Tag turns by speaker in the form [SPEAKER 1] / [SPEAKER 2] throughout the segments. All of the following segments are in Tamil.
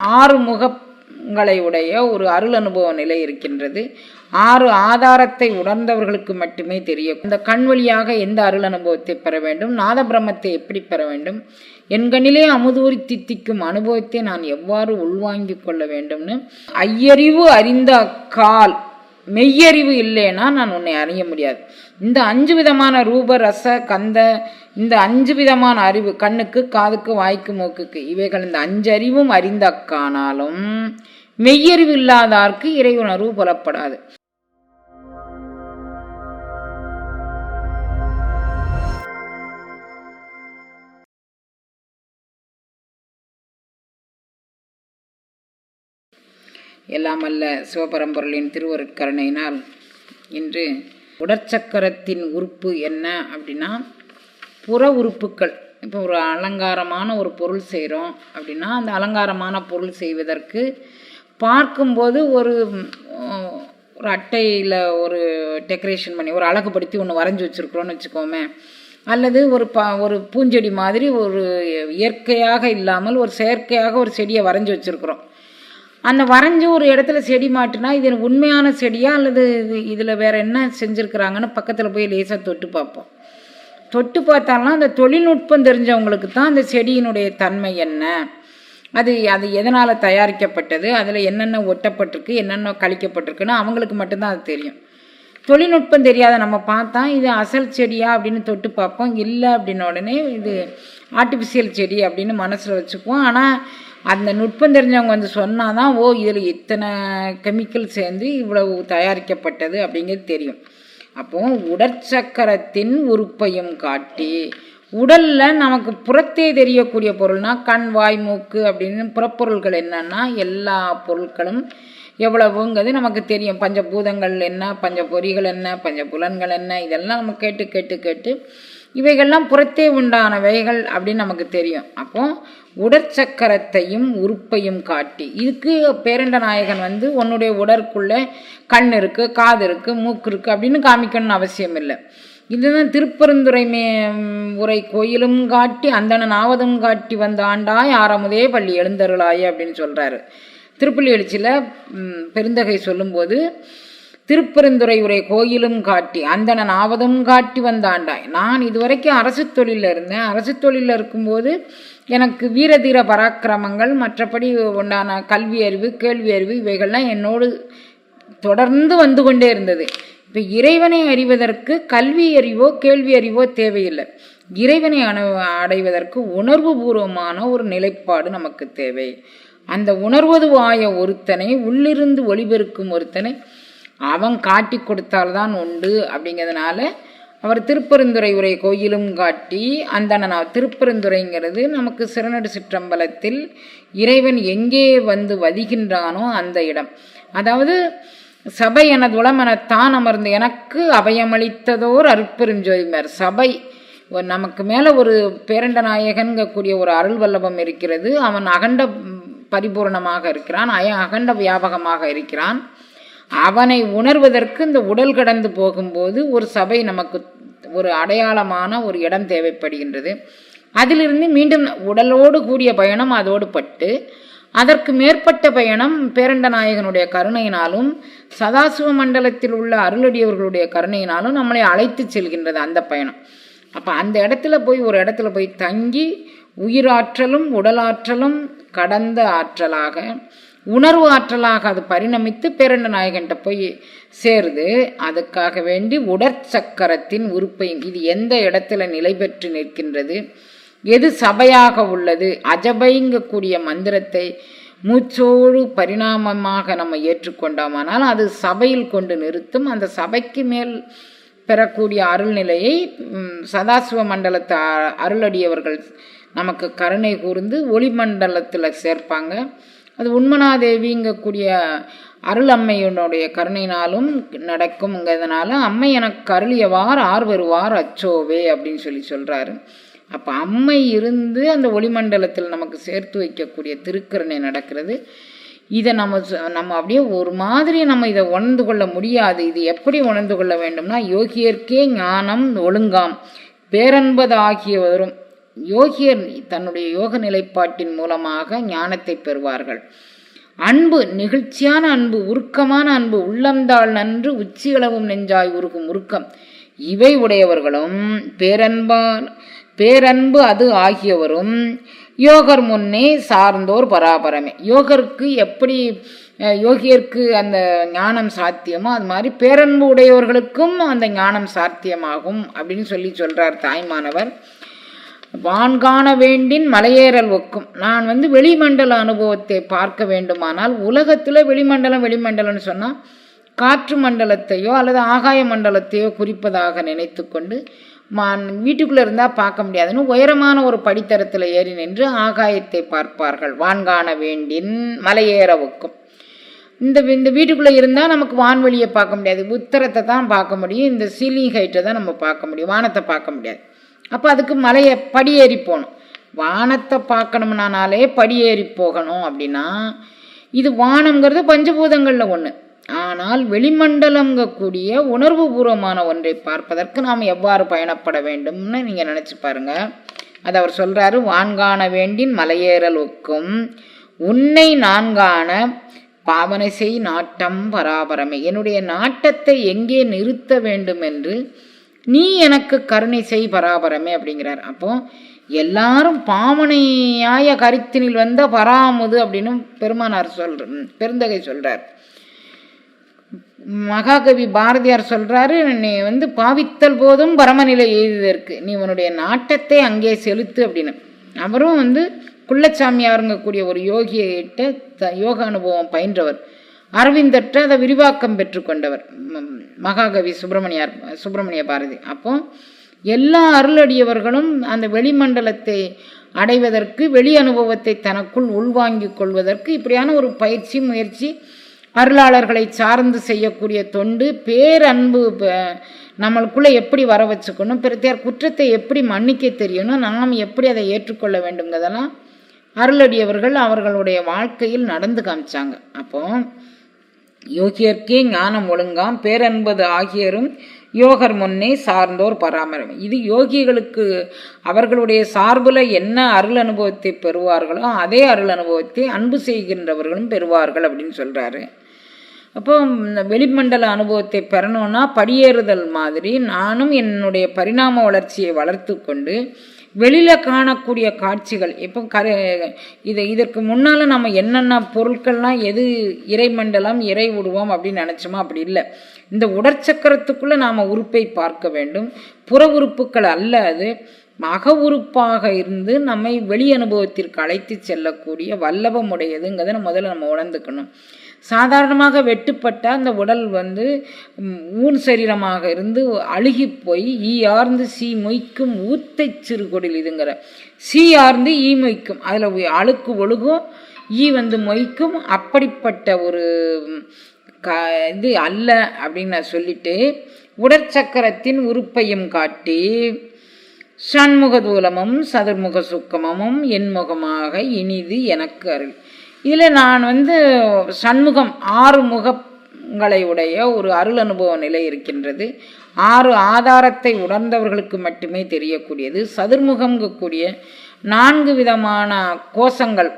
[SPEAKER 1] ஆறு முகங்களை உடைய ஒரு அருள் அனுபவ நிலை இருக்கின்றது. ஆறு ஆதாரத்தை உணர்ந்தவர்களுக்கு மட்டுமே தெரியும். இந்த கண் வழியாக எந்த அருள் அனுபவத்தை பெற வேண்டும்? நாத பிரம்மத்தை எப்படி பெற வேண்டும்? என்கண்ணிலே அமுதூரி தித்திக்கும் அனுபவத்தை நான் எவ்வாறு உள்வாங்கிக் கொள்ள வேண்டும்னு ஐயறிவு அறிந்த அக்கால் மெய்யறிவு இல்லைன்னா நான் உன்னை அறிய முடியாது. இந்த அஞ்சு விதமான ரூப ரச கந்த இந்த அஞ்சு விதமான அறிவு கண்ணுக்கு காதுக்கு வாய்க்கு மூக்குக்கு இவைகள் இந்த அஞ்சு அறிவும் அறிந்த மெய்யறிவு இல்லாதார்க்கு இறையுணர்வு புலப்படாது. எல்லாம் அல்ல சிவபரம்பொருளின் திருவருட்கருணையினால் இன்று உடற்சக்கரத்தின் உறுப்பு என்ன அப்படின்னா புற உறுப்புக்கள். இப்போ ஒரு அலங்காரமான ஒரு பொருள் செய்கிறோம் அப்படின்னா அந்த அலங்காரமான பொருள் செய்வதற்கு பார்க்கும்போது ஒரு ஒரு அட்டையில் ஒரு டெக்கரேஷன் பண்ணி ஒரு அழகுபடுத்தி ஒன்று வரைஞ்சி வச்சுருக்குறோன்னு வச்சுக்கோமே. அல்லது ஒரு ப ஒரு பூஞ்செடி மாதிரி ஒரு இயற்கையாக இல்லாமல் ஒரு செயற்கையாக ஒரு செடியை வரைஞ்சி வச்சுருக்குறோம். அந்த வரைஞ்சி ஒரு இடத்துல செடி மாட்டினா இது உண்மையான செடியா அல்லது இது இதில் வேறு என்ன செஞ்சுருக்குறாங்கன்னு பக்கத்தில் போய் லேசாக தொட்டு பார்ப்போம். தொட்டு பார்த்தாலும் அந்த தொழில்நுட்பம் தெரிஞ்சவங்களுக்கு தான் அந்த செடியினுடைய தன்மை என்ன. அது அது எதனால் தயாரிக்கப்பட்டது அதில் என்னென்ன ஒட்டப்பட்டிருக்கு என்னென்ன கழிக்கப்பட்டிருக்குன்னு அவங்களுக்கு மட்டும்தான் அது தெரியும். தொழில்நுட்பம் தெரியாத நம்ம பார்த்தா இது அசல் செடியா அப்படின்னு தொட்டு பார்ப்போம். இல்லை அப்படின்ன உடனே இது ஆர்டிஃபிஷியல் செடி அப்படின்னு மனசில் வச்சுக்குவோம். ஆனால் அந்த நுட்பம் தெரிஞ்சவங்க வந்து சொன்னால் தான் ஓ இதில் இத்தனை கெமிக்கல் சேர்ந்து இவ்வளவு தயாரிக்கப்பட்டது அப்படிங்கிறது தெரியும். அப்போ உடற்சக்கரத்தின் உறுப்பையும் காட்டி உடல்ல நமக்கு புறத்தே தெரியக்கூடிய பொருள்னா கண் வாய் மூக்கு அப்படின்னு புறப்பொருள்கள் என்னன்னா எல்லா பொருட்களும் எவ்வளவுங்கிறது நமக்கு தெரியும். பஞ்சபூதங்கள் என்ன பஞ்சபொறிகள் என்ன பஞ்சபுலன்கள் என்ன இதெல்லாம் நம்ம கேட்டு கேட்டு கேட்டு இவைகள்லாம் புறத்தே உண்டானவைகள் அப்படின்னு நமக்கு தெரியும். அப்போ உடற்சக்கரத்தையும் உறுப்பையும் காட்டி இதுக்கு பேரண்ட நாயகன் வந்து உன்னுடைய உடற்குள்ளே கண் இருக்குது காது இருக்குது மூக்கு இருக்குது அப்படின்னு காமிக்கணும்னு அவசியம் இல்லை. இதுதான் திருப்பெருந்துறை மே உரை கோயிலும் காட்டி அந்தணன் ஆவதும் காட்டி வந்த ஆண்டாய் ஆறாமுதே பள்ளி எழுந்தருளாய் அப்படின்னு சொல்கிறாரு திருப்பள்ளி எழுச்சியில் பெருந்தகை சொல்லும்போது திருப்பெருந்துறை உரை கோயிலும் காட்டி அந்தணன் ஆவதும் காட்டி வந்தாண்டாய். நான் இதுவரைக்கும் அரசு தொழிலில் இருந்தேன். அரசு தொழிலில் இருக்கும்போது எனக்கு வீரதீர பராக்கிரமங்கள் மற்றபடி உண்டான கல்வி அறிவு கேள்வி அறிவு இவைகள்லாம் என்னோடு தொடர்ந்து வந்து கொண்டே இருந்தது. இப்போ இறைவனை அறிவதற்கு கல்வி அறிவோ கேள்வி அறிவோ தேவையில்லை. இறைவனை அணு அடைவதற்கு உணர்வு பூர்வமான ஒரு நிலைப்பாடு நமக்கு தேவை. அந்த உணர்வது வாய ஒருத்தனை உள்ளிருந்து ஒளிபெருக்கும் ஒருத்தனை அவன் காட்டி கொடுத்தால்தான் உண்டு அப்படிங்கிறதுனால அவர் திருப்பெருந்துறை உரை கோயிலும் காட்டி அந்த திருப்பெருந்துறைங்கிறது நமக்கு சிறநடு சிற்றம்பலத்தில் இறைவன் எங்கே வந்து வதிகின்றானோ அந்த இடம். அதாவது சபை எனது உளமென தான் அமர்ந்து எனக்கு அபயமளித்ததோர் அருட்பெருஞ்சோதிமர். சபை ஒரு நமக்கு மேலே ஒரு பேரண்ட நாயகன்கக்கூடிய ஒரு அருள் வல்லபம் இருக்கிறது. அவன் அகண்ட பரிபூர்ணமாக இருக்கிறான். அய அகண்ட வியாபகமாக இருக்கிறான். அவனை உணர்வதற்கு இந்த உடல் கடந்து போகும்போது ஒரு சபை நமக்கு ஒரு அடையாளமான ஒரு இடம் தேவைப்படுகின்றது. அதிலிருந்து மீண்டும் உடலோடு கூடிய பயணம் அதோடு பட்டு அதற்கு மேற்பட்ட பயணம் பேரண்ட நாயகனுடைய கருணையினாலும் சதாசிவ மண்டலத்தில் உள்ள அருளடியவர்களுடைய கருணையினாலும் நம்மளை அழைத்து செல்கின்றது அந்த பயணம். அப்போ அந்த இடத்துல போய் ஒரு இடத்துல போய் தங்கி உயிராற்றலும் உடலாற்றலும் கடந்த ஆற்றலாக உணர்வு ஆற்றலாக அது பரிணமித்து பேரண்ட நாயகன்கிட்ட போய் சேருது. அதுக்காக வேண்டி உடற்சக்கரத்தின் உறுப்பை இது எந்த இடத்துல நிலை பெற்று நிற்கின்றது? எது சபையாக உள்ளது? அஜபைங்கக்கூடிய மந்திரத்தை மூச்சோடு பரிணாமமாக நம்ம ஏற்றுக்கொண்டோமானால் அது சபையில் கொண்டு நிறுத்தும். அந்த சபைக்கு மேல் பெறக்கூடிய அருள்நிலையை சதாசிவ மண்டலத்தை அ- அருளடியவர்கள் நமக்கு கருணை கூர்ந்து ஒளிமண்டலத்தில் சேர்ப்பாங்க. அது உண்மனாதேவிங்கக்கூடிய அருள் அம்மையினுடைய கருணையினாலும் நடக்கும்ங்கிறதுனால அம்மை எனக்கு அருளியவார் ஆர் வருவார் அச்சோவே அப்படின்னு சொல்லி சொல்கிறாரு அப்போ அம்மை இருந்து அந்த ஒளிமண்டலத்தில் நமக்கு சேர்த்து வைக்கக்கூடிய திருக்கருணை நடக்கிறது. இதை நம்ம ச- நம்ம அப்படியே ஒரு மாதிரி நம்ம இதை உணர்ந்து கொள்ள முடியாது. இது எப்படி உணர்ந்து கொள்ள வேண்டும்னா யோகியர்க்கே ஞானம் ஒழுங்காம் பேரன்பதாகிய ஆகியவரும் யோகியர் தன்னுடைய யோக நிலைப்பாட்டின் மூலமாக ஞானத்தை பெறுவார்கள். அன்பு நெகிழ்ச்சியான அன்பு உருக்கமான அன்பு உள்ளந்தாள் நன்று உச்சிகளவும் நெஞ்சாய் உருகும் உருக்கம். இவை உடையவர்களும் பேரன்பால் பேரன்பு அது ஆகியவரும் யோகர் முன்னே சார்ந்தோர் பராபரமே. யோகருக்கு எப்படி யோகியர்க்கு யோகியருக்கு அந்த ஞானம் சாத்தியமோ அது மாதிரி பேரன்பு உடையவர்களுக்கும் அந்த ஞானம் சாத்தியமாகும் அப்படின்னு சொல்லி சொல்கிறார் தாய்மானவர். வான்காண வேண்டின் மலையேறல் ஒக்கும். நான் வந்து வெளிமண்டல அனுபவத்தை பார்க்க வேண்டுமானால் உலகத்தில் வெளிமண்டலம் வெளிமண்டலம்னு சொன்னால் காற்று மண்டலத்தையோ அல்லது ஆகாய மண்டலத்தையோ குறிப்பதாக நினைத்து கொண்டு மான் வீட்டுக்குள்ளே இருந்தால் பார்க்க முடியாதுன்னு உயரமான ஒரு படித்தரத்தில் ஏறி நின்று ஆகாயத்தை பார்ப்பார்கள். வான்காண வேண்டின் மலையேற ஒக்கும். இந்த இந்த வீட்டுக்குள்ளே இருந்தால் நமக்கு வான்வெளியை பார்க்க முடியாது. உத்தரத்தை தான் பார்க்க முடியும். இந்த சீலிங் ஹைட்டை தான் நம்ம பார்க்க முடியும். வானத்தை பார்க்க முடியாது. அப்போ அதுக்கு மலையை படியேறி போகணும். வானத்தை பார்க்கணும்னாலே படியேறி போகணும் அப்படின்னா இது வானம்ங்கிறது பஞ்சபூதங்களில் ஒன்று ஆனால் வெளிமண்டலங்கக்கூடிய உணர்வு பூர்வமான ஒன்றை பார்ப்பதற்கு நாம் எவ்வாறு பயணப்பட வேண்டும்னு நீங்கள் நினச்சி பாருங்க. அது அவர் சொல்கிறாரு வான்காண வேண்டின் மலையேறல் ஒக்கும். உன்னை நான்கான பாவனை செய் நாட்டம் பராபரமே என்னுடைய நாட்டத்தை எங்கே நிறுத்த வேண்டும் என்று நீ எனக்கு கருணை செய் பராபரமே அப்படிங்கிறார். அப்போ எல்லாரும் பாவனையாய கருத்தினில் வந்த பராமுது அப்படின்னு பெருமானார் சொல்ற பெருந்தகை சொல்றார். மகாகவி பாரதியார் சொல்றாரு நீ வந்து பாவித்தல் போதும் பரமநிலை எழுதியதற்கு நீ உன்னுடைய நாட்டத்தை அங்கே செலுத்து அப்படின்னு. அவரும் வந்து குள்ளச்சாமியாருங்கக்கூடிய ஒரு யோகியிட்ட த யோக அனுபவம் பயின்றவர். அரவிந்தற்ற அதை விரிவாக்கம் பெற்றுக்கொண்டவர். மகாகவி சுப்பிரமணியார் சுப்பிரமணிய பாரதி. அப்போ எல்லா அருளடியவர்களும் அந்த வெளிமண்டலத்தை அடைவதற்கு வெளி அனுபவத்தை தனக்குள் உள்வாங்கிக் கொள்வதற்கு இப்படியான ஒரு பயிற்சி முயற்சி அருளாளர்களை சார்ந்து செய்யக்கூடிய தொண்டு பேரன்பு ப- எப்படி வர வச்சுக்கணும் பிறத்தையார் குற்றத்தை எப்படி மன்னிக்க தெரியணும் நாம் எப்படி அதை ஏற்றுக்கொள்ள வேண்டுங்கிறதெல்லாம் அருளடியவர்கள் அவர்களுடைய வாழ்க்கையில் நடந்து காமிச்சாங்க. அப்போது யோகியர்க்கே ஞானம் ஒழுங்காம் பேரன்பது ஆகியரும் யோகர் முன்னே சார்ந்தோர் பராமரம் இது யோகிகளுக்கு அவர்களுடைய சார்பில் என்ன அருள் அனுபவத்தை பெறுவார்களோ அதே அருள் அனுபவத்தை அன்பு செய்கின்றவர்களும் பெறுவார்கள் அப்படின்னு சொல்கிறாரு அப்போ இந்த வெளிமண்டல அனுபவத்தை பெறணும்னா படியேறுதல் மாதிரி நானும் என்னுடைய பரிணாம வளர்ச்சியை வளர்த்து கொண்டு வெளியில் காணக்கூடிய காட்சிகள். இப்போ கரு இது இதற்கு முன்னால் நம்ம என்னென்ன பொருட்கள்லாம் எது இறைமண்டலம் இறை உருவம் அப்படின்னு நினச்சோமோ அப்படி இல்லை. இந்த உடற்சக்கரத்துக்குள்ளே நாம் உறுப்பை பார்க்க வேண்டும். புற உறுப்புகள் அல்ல அது. மக உறுப்பாக இருந்து நம்மை வெளி அனுபவத்திற்கு அழைத்து செல்லக்கூடிய வல்லபமுடையதுங்கிறத முதல்ல நம்ம உணர்ந்துக்கணும். சாதாரணமாக வெட்டுப்பட்ட அந்த உடல் வந்து ஊன் சரீரமாக இருந்து அழுகி போய் ஈ ஆர்ந்து சீ மொய்க்கும் ஊத்தை சிறுகொடில் இதுங்கிற. சீ ஆர்ந்து ஈ மொய்க்கும். அதில் அழுக்கு ஒழுகும் ஈ வந்து மொய்க்கும். அப்படிப்பட்ட ஒரு க இது அல்ல அப்படின்னு நான் சொல்லிட்டு உடற்சக்கரத்தின் உறுப்பையும் காட்டி சண்முக தூலமும் சதுர்முக சுக்கமமும் என்முகமாக இனிது எனக்கு அருள். இதில் நான் வந்து சண்முகம் ஆறு முகங்களை உடைய ஒரு அருள் அனுபவ நிலை இருக்கின்றது. ஆறு ஆதாரத்தை உணர்ந்தவர்களுக்கு மட்டுமே தெரியக்கூடியது. சதுர்முகங்கக்கூடிய நான்கு விதமான கோஷங்கள்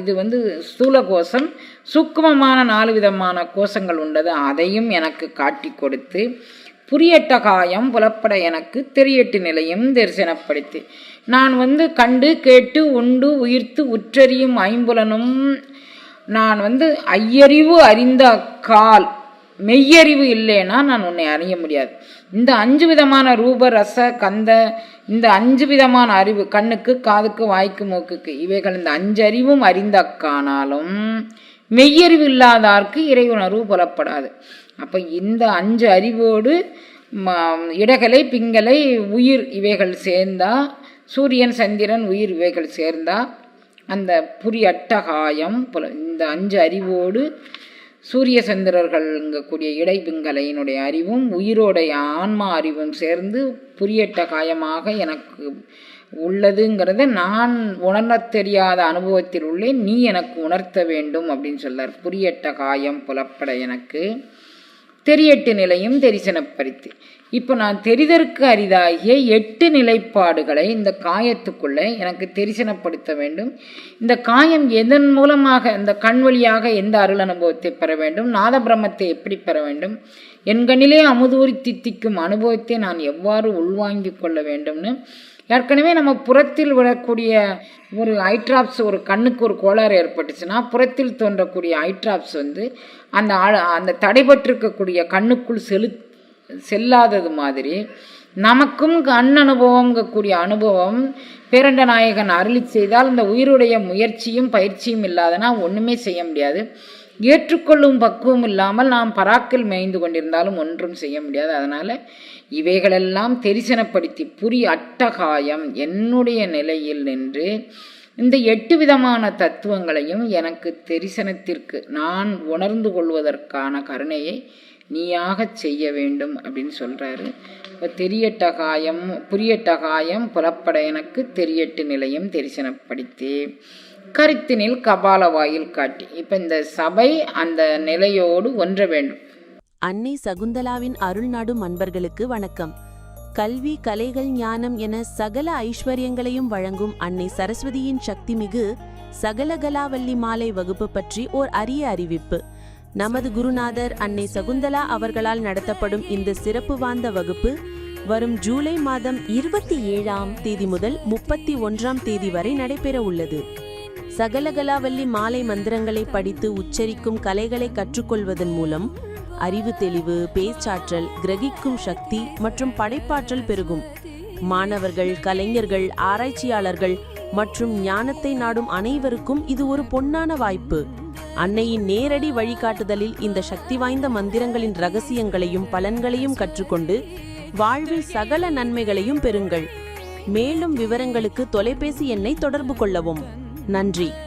[SPEAKER 1] இது வந்து ஸ்தூல கோஷம் சூக்குமமான நாலு விதமான கோஷங்கள் உண்டது. அதையும் எனக்கு காட்டி கொடுத்து புரியட்ட காயம் புலப்பட எனக்கு தெரியட்டு நிலையும் தரிசனப்படுத்தி. நான் வந்து கண்டு கேட்டு உண்டு உயிர்த்து உற்றறியும் ஐம்புலனும் நான் வந்து ஐயறிவு அறிந்த அக்கால் மெய்யறிவு இல்லைன்னா நான் உன்னை அறிய முடியாது. இந்த அஞ்சு விதமான ரூப ரச கந்த இந்த அஞ்சு விதமான அறிவு கண்ணுக்கு காதுக்கு வாய்க்கு மூக்குக்கு இவைகள் இந்த அஞ்சு அறிவும் அறிந்த அக்கானாலும் மெய்யறிவு இல்லாதார்க்கு இறையுணர்வு புலப்படாது. அப்போ இந்த அஞ்சு அறிவோடு இடகலை பிங்கலை உயிர் இவைகள் சேர்ந்தா சூரியன் சந்திரன் உயிர் இவைகள் சேர்ந்தா அந்த புரியட்டகாயம் புல இந்த அஞ்சு அறிவோடு சூரிய சந்திரர்கள்ங்கக்கூடிய இடைபிங்கலையினுடைய அறிவும் உயிரோடைய ஆன்மா அறிவும் சேர்ந்து புரியட்ட காயமாக எனக்கு உள்ளதுங்கிறத நான் உணரத் தெரியாத அனுபவத்தில் உள்ளே நீ எனக்கு உணர்த்த வேண்டும் அப்படின்னு சொல்லார். புரியட்ட காயம் புலப்பட எனக்கு. தெரியட்டு நிலையும் தரிசனப்படுத்தி இப்போ நான் தெரிதற்கு அரிதாகிய எட்டு நிலைப்பாடுகளை இந்த காயத்துக்குள்ளே எனக்கு தெரிசனப்படுத்த வேண்டும். இந்த காயம் எதன் மூலமாக இந்த கண் வழியாக எந்த அருள் அனுபவத்தை பெற வேண்டும்? நாத பிரம்மத்தை எப்படி பெற வேண்டும்? என்கண்ணிலே அமுதூரி தித்திக்கும் அனுபவத்தை நான் எவ்வாறு உள்வாங்கிக் கொள்ள வேண்டும்னு ஏற்கனவே நம்ம புறத்தில் விடக்கூடிய ஒரு ஐட்ராப்ஸ் ஒரு கண்ணுக்கு ஒரு கோளாறு ஏற்பட்டுச்சுன்னா புறத்தில் தோன்றக்கூடிய ஐட்ராப்ஸ் வந்து அந்த அந்த தடைபட்டிருக்கக்கூடிய கண்ணுக்குள் செலு செல்லாதது மாதிரி நமக்கும் கண் அனுபவங்கக்கூடிய அனுபவம் பேரண்ட நாயகன் அருளி செய்தால் இந்த உயிருடைய முயற்சியும் பயிற்சியும் இல்லாதனா ஒன்றுமே செய்ய முடியாது. ஏற்றுக்கொள்ளும் பக்குவம் இல்லாமல் நாம் பராக்கில் மேய்ந்து கொண்டிருந்தாலும் ஒன்றும் செய்ய முடியாது. அதனால் இவைகளெல்லாம் தெரிசனப்படுத்தி புரி அட்டகாயம் என்னுடைய நிலையில் நின்று இந்த எட்டு விதமான தத்துவங்களையும் எனக்கு தெரிசனத்திற்கு நான் உணர்ந்து கொள்வதற்கான கருணையை நீயாகச் செய்ய வேண்டும் அப்படின்னு சொல்கிறாரு இப்போ தெரியட்டகாயம் புரியட்டகாயம் புலப்பட எனக்கு தெரியட்டு நிலையும் தெரிசனப்படுத்தி. கருத்தினில் கபால வாயில் காட்டி. இப்போ இந்த சபை அந்த நிலையோடு ஒன்ற வேண்டும்.
[SPEAKER 2] அன்னை சகுந்தலாவின் அருள்நாடும் அன்பர்களுக்கு வணக்கம். கல்வி கலைகள் ஞானம் என சகல ஐஸ்வர்யங்களையும் வழங்கும் அன்னை சரஸ்வதியின் சக்தி மிகு சகலகலாவல்லி மாலை வகுப்பு பற்றி ஓர் அரிய அறிவிப்பு. நமது குருநாதர் அன்னை சகுந்தலா அவர்களால் நடத்தப்படும் இந்த சிறப்பு வாய்ந்த வகுப்பு வரும் ஜூலை மாதம் இருபத்தி ஏழாம் தேதி முதல் முப்பத்தி ஒன்றாம் தேதி வரை நடைபெற உள்ளது. சகலகலாவல்லி மாலை மந்திரங்களை படித்து உச்சரிக்கும் கலைகளை கற்றுக்கொள்வதன் மூலம் அறிவு தெளிவு பேச்சாற்றல் கிரகிக்கும் சக்தி மற்றும் படைப்பாற்றல் பெருகும். மாணவர்கள் கலைஞர்கள் ஆராய்ச்சியாளர்கள் மற்றும் ஞானத்தை நாடும் அனைவருக்கும் இது ஒரு பொன்னான வாய்ப்பு. அன்னையின் நேரடி வழிகாட்டுதலில் இந்த சக்தி வாய்ந்த மந்திரங்களின் ரகசியங்களையும் பலன்களையும் கற்றுக்கொண்டு வாழ்வில் சகல நன்மைகளையும் பெறுங்கள். மேலும் விவரங்களுக்கு தொலைபேசி எண்ணை தொடர்பு கொள்ளவும். நன்றி.